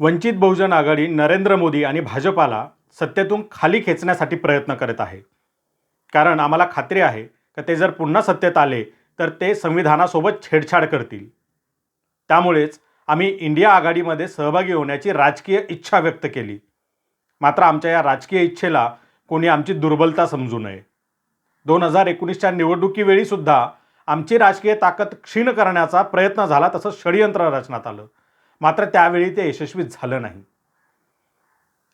वंचित बहुजन आघाडी नरेंद्र मोदी आणि भाजपाला सत्तेतून खाली खेचण्यासाठी प्रयत्न करत आहे. कारण आम्हाला खात्री आहे का ते जर पुन्हा सत्तेत आले तर ते संविधानासोबत छेडछाड करतील. त्यामुळेच आम्ही इंडिया आघाडीमध्ये सहभागी होण्याची राजकीय इच्छा व्यक्त केली. मात्र आमच्या या राजकीय इच्छेला कोणी आमची दुर्बलता समजू नये. दोन हजार एकोणीसच्या निवडणुकीवेळीसुद्धा आमची राजकीय ताकद क्षीण करण्याचा प्रयत्न झाला तसं षडयंत्र रचण्यात आलं. मात्र त्यावेळी ते यशस्वी झालं नाही.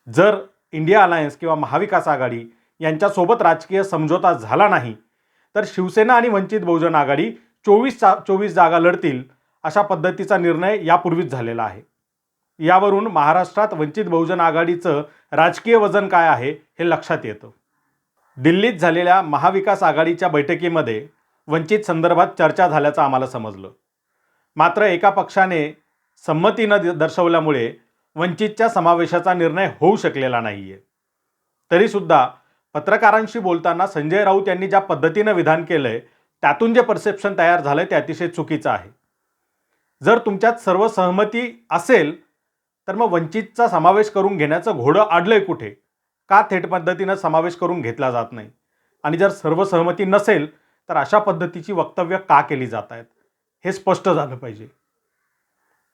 जर इंडिया अलायन्स किंवा महाविकास आघाडी यांच्यासोबत राजकीय समझोता झाला नाही तर शिवसेना आणि वंचित बहुजन आघाडी चोवीस चा चोवीस जागा लढतील अशा पद्धतीचा निर्णय यापूर्वीच झालेला आहे. यावरून महाराष्ट्रात वंचित बहुजन आघाडीचं राजकीय वजन काय आहे हे लक्षात येतं. दिल्लीत झालेल्या महाविकास आघाडीच्या बैठकीमध्ये वंचित संदर्भात चर्चा झाल्याचं आम्हाला समजलं. मात्र एका पक्षाने संमती न द- दर्शवल्यामुळे वंचितच्या समावेशाचा निर्णय होऊ शकलेला नाही आहे तरीसुद्धा पत्रकारांशी बोलताना संजय राऊत यांनी ज्या पद्धतीनं विधान केलं आहे त्यातून जे परसेप्शन तयार झालं आहे ते अतिशय चुकीचं आहे. जर तुमच्यात सर्व सहमती असेल तर मग वंचितचा समावेश करून घेण्याचं घोडं आडलंय कुठे? का थेट पद्धतीनं समावेश करून घेतला जात नाही? आणि जर सर्व सहमती नसेल तर अशा पद्धतीची वक्तव्य का केली जात आहेत? हे स्पष्ट झालं पाहिजे.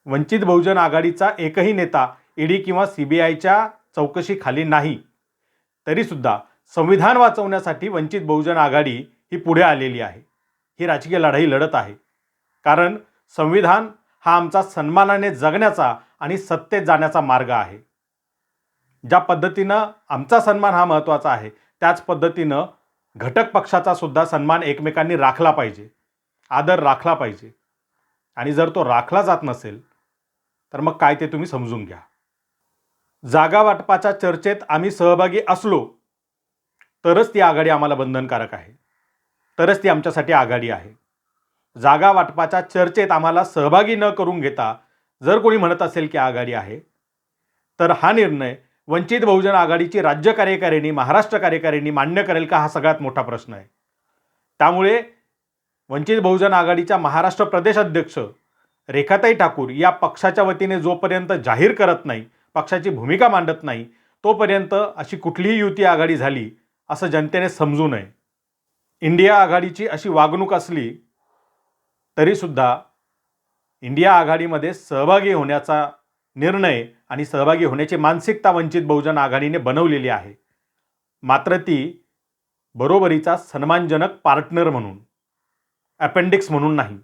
वंचित बहुजन आघाडीचा एकही नेता ईडी किंवा सी बी आयच्या चौकशीखाली नाही. तरीसुद्धा संविधान वाचवण्यासाठी वंचित बहुजन आघाडी ही पुढे आलेली आहे. ही राजकीय लढाई लढत आहे. कारण संविधान हा आमचा सन्मानाने जगण्याचा आणि सत्तेत जाण्याचा मार्ग आहे. ज्या पद्धतीनं आमचा सन्मान हा महत्त्वाचा आहे त्याच पद्धतीनं घटक पक्षाचा सुद्धा सन्मान एकमेकांनी राखला पाहिजे. आदर राखला पाहिजे. आणि जर तो राखला जात नसेल तर मग काय ते तुम्ही समजून घ्या. जागा वाटपाच्या चर्चेत आम्ही सहभागी असलो तरच ती आघाडी आम्हाला बंधनकारक आहे. तरच ती आमच्यासाठी आघाडी आहे. जागा वाटपाच्या चर्चेत आम्हाला सहभागी न करून घेता जर कोणी म्हणत असेल की आघाडी आहे तर हा निर्णय वंचित बहुजन आघाडीची राज्य कार्यकारिणी महाराष्ट्र कार्यकारिणी मान्य करेल का हा सगळ्यात मोठा प्रश्न आहे. त्यामुळे वंचित बहुजन आघाडीच्या महाराष्ट्र प्रदेश अध्यक्ष रेखाताई ठाकूर या पक्षाच्या वतीने जोपर्यंत जाहीर करत नाही पक्षाची भूमिका मांडत नाही तोपर्यंत अशी कुठलीही युती आघाडी झाली असं जनतेने समजू नये. इंडिया आघाडीची अशी वागणूक असली तरीसुद्धा इंडिया आघाडीमध्ये सहभागी होण्याचा निर्णय आणि सहभागी होण्याची मानसिकता वंचित बहुजन आघाडीने बनवलेली आहे. मात्र ती बरोबरीचा सन्मानजनक पार्टनर म्हणून अपेंडिक्स म्हणून नाही.